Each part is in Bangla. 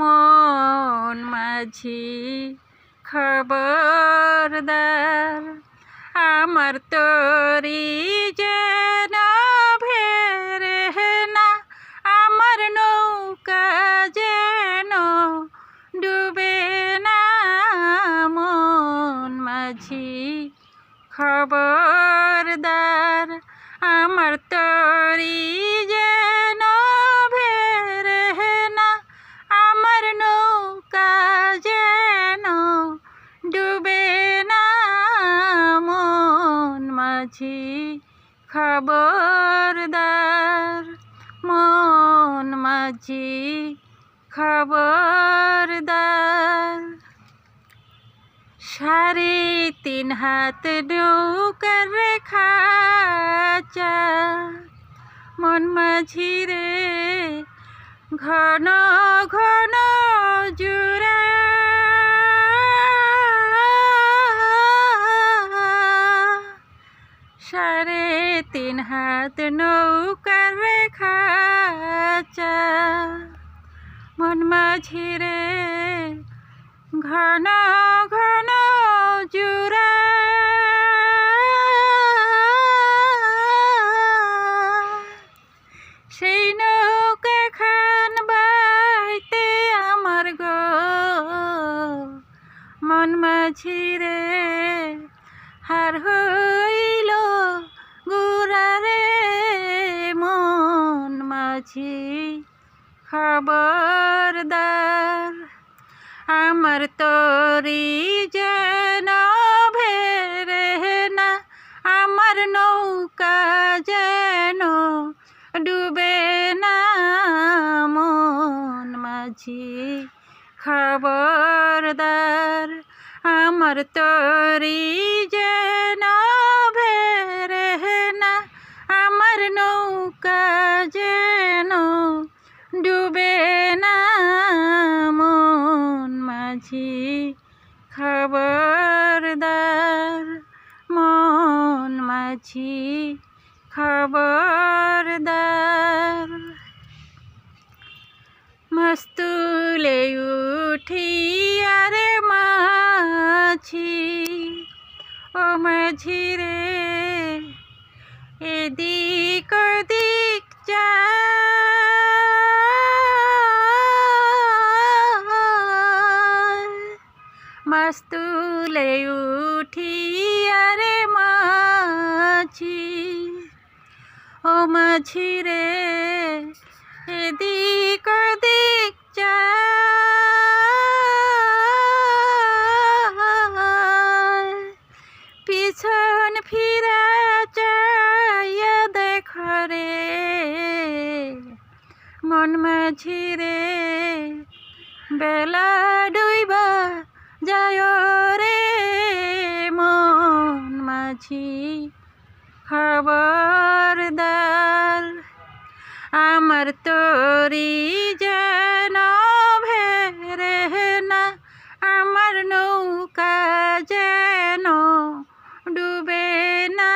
মন মাঝি খবরদার। আমার তরি যেন ভেরে না, আমার নৌকা যেন ডুবে না। মন মাঝি খবরদার, আমার তরি মাঝি খবরদার, মন মাঝি খবরদার। সাড়ে তিন হাত নৌকার খাচা মন মাঝি রে ঘন ঘন জুড়া তিন হাত নৌকার খাচা মন মাঝিরে ঘন মাঝি খবরদার। আমার তরি যেন ভেরে না, আমার নৌকা যেন ডুবে না। মন মাঝি খবরদার, আমার তরি যেন ভেরে না, আমার নৌকা যেন খবরদার মন মাঝি খবরদার। মস্তুলে উঠি আরে মাছি ও মাঝি রে এদিক মাস্তুলে উঠি আরে মাছি। ও মাঝি রে, এদিক ওদিক পিছন ফিরা চাইয়া দেখ রে। মন মাঝি রে, বেলা ডুইবা যায় রে মন মাঝি খবরদার আমার তোরি যেন ভেরে না, আমার নৌকা যেন ডুবে না।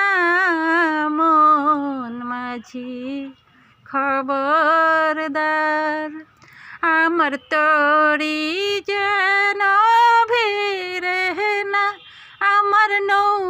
মন মাঝি খবরদার আমার তোরি যেন